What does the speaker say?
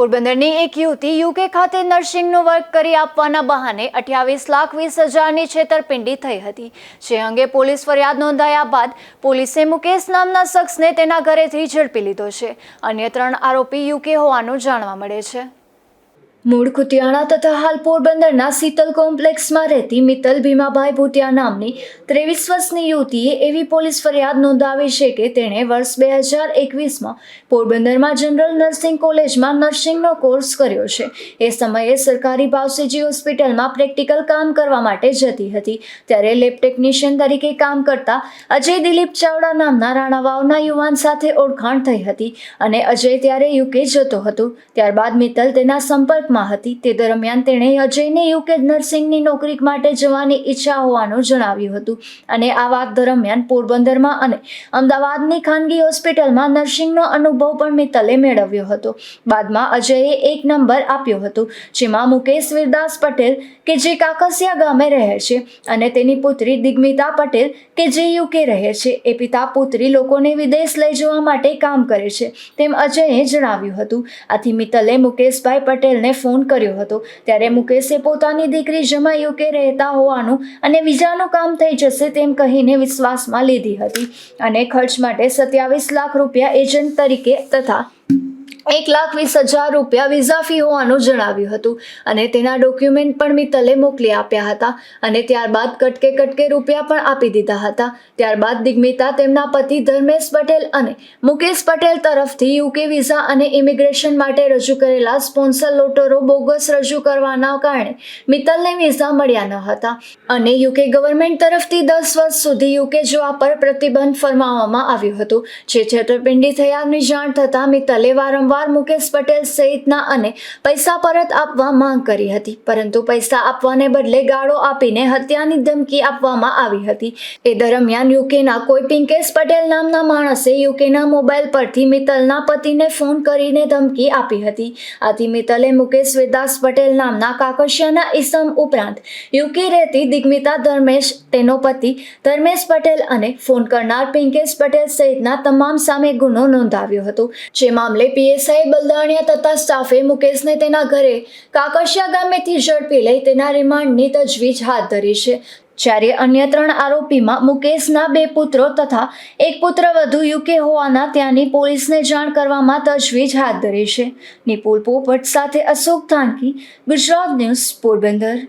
પોરબંદરની એક યુવતી યુકે ખાતે નર્સિંગનો વર્ક કરી આપવાના બહાને અઠ્યાવીસ લાખ વીસ હજારની છેતરપિંડી થઈ હતી. જે અંગે પોલીસ ફરિયાદ નોંધાયા બાદ પોલીસે મુકેશ નામના શખ્સને તેના ઘરેથી ઝડપી લીધો છે. અન્ય ત્રણ આરોપી યુકે હોવાનું જાણવા મળે છે. મૂળ કુતિયાણા તથા હાલ પોરબંદરના શીતલ કોમ્પ્લેક્સમાં રહેતી મિત્તલ ભીમાભાઈ ભૂતિયા નામની ત્રેવીસ વર્ષની યુવતીએ એવી પોલીસ ફરિયાદ નોંધાવી છે કે તેણે વર્ષ બે હજાર એકવીસમાં પોરબંદરમાં જનરલ નર્સિંગ કોલેજમાં નર્સિંગનો કોર્સ કર્યો છે. એ સમયે સરકારી ભાવસીજી હોસ્પિટલમાં પ્રેક્ટિકલ કામ કરવા માટે જતી હતી. ત્યારે લેબ ટેકનિશિયન તરીકે કામ કરતા અજય દિલીપ ચાવડા નામના રાણાવાવના યુવાન સાથે ઓળખાણ થઈ હતી અને અજય ત્યારે યુકે જતો હતો. ત્યારબાદ મિત્તલ તેના સંપર્કમાં હતી. તે દરમિયાન તેણે અજયને યુકે નર્સિંગની નોકરી માટે જવાની ઈચ્છા હોવાનું જણાવ્યું હતું. અને આ વાત દરમિયાન પોરબંદરમાં અને અમદાવાદની ખાનગી હોસ્પિટલમાં નર્સિંગનો અનુભવ પણ મિત્તલે મેળવ્યો હતો. બાદમાં અજયે એક નંબર આપ્યો હતો, જેમાં મુકેશ વિરદાસ પટેલ, કે જે કાકસિયા ગામે રહે છે, અને તેની પુત્રી દિગ્મિતા પટેલ, કે જે યુકે રહે છે. એ પિતા પુત્રી લોકોને વિદેશ લઈ જવા માટે કામ કરે છે, તેમ અજયે જણાવ્યું હતું. આથી મિત્તલે મુકેશભાઈ પટેલને ફોન કર્યો હતો. ત્યારે મુકેશે પોતાની દીકરી જમા યુકે રહેતા હોવાનું અને વિઝાનું કામ થઈ જશે તેમ કહીને વિશ્વાસમાં લીધી હતી. અને ખર્ચ માટે સત્યાવીસ લાખ રૂપિયા એજન્ટ તરીકે તથા એક લાખ વીસ હજાર રૂપિયા વિઝા ફી હોવાનું જણાવ્યું હતું. અને તેના ડોક્યુમેન્ટ પણ મિત્તલે મોકલી આપ્યા હતા. અને ત્યારબાદ કટકે કટકે રૂપિયા પણ આપી દીધા હતા. ત્યારબાદ દિગ્મિતા તેમના પતિ ધર્મેશ પટેલ અને મુકેશ પટેલ તરફથી યુકે વિઝા અને ઇમિગ્રેશન માટે રજૂ કરેલા સ્પોન્સર લોટરો બોગસ રજૂ કરવાના કારણે મિત્તલને વિઝા મળ્યા ન હતા. અને યુકે ગવર્મેન્ટ તરફથી દસ વર્ષ સુધી યુકે જવા પર પ્રતિબંધ ફરમાવવામાં આવ્યું હતું. જે છેતરપિંડી થયાની જાણ થતાં મિત્તલે વારંવાર મુકેશ પટેલ સહિતના અને પૈસા પરત આપવા માંગ કરી હતી. પરંતુ પૈસા આપવાને બદલે ગાળો આપીને હત્યાની ધમકી આપવામાં આવી હતી. એ દરમિયાન યુકેના કોઈ પિંકેશ પટેલ નામના માણસે યુકેના મોબાઈલ પરથી મિત્તલના પતિને ફોન કરીને ધમકી આપી હતી. આથી મિત્તલે મુકેશ વેદાસ પટેલ નામના કાકશિયાના ઈસમ ઉપરાંત યુકે રહેતી દિગ્મિતા ધર્મેશ, તેનો પતિ ધર્મેશ પટેલ અને ફોન કરનાર પિંકેશ પટેલ સહિતના તમામ સામે ગુનો નોંધાવ્યો હતો. જે મામલે પીએસઆઈ બલદાણિયા તથા સ્ટાફે મુકેશને તેના ઘરે કાકશિયા ગામેથી ઝડપી લઈ તેના રિમાન્ડની તજવીજ હાથ ધરી છે. જ્યારે અન્ય ત્રણ આરોપીમાં મુકેશના બે પુત્રો તથા એક પુત્ર વધુ યુકે હોવાના ત્યાંની પોલીસને જાણ કરવામાં તજવીજ હાથ ધરી છે. નિપુલ પોપટ સાથે અશોક થાનકી, ગુજરાત ન્યૂઝ પોરબંદર.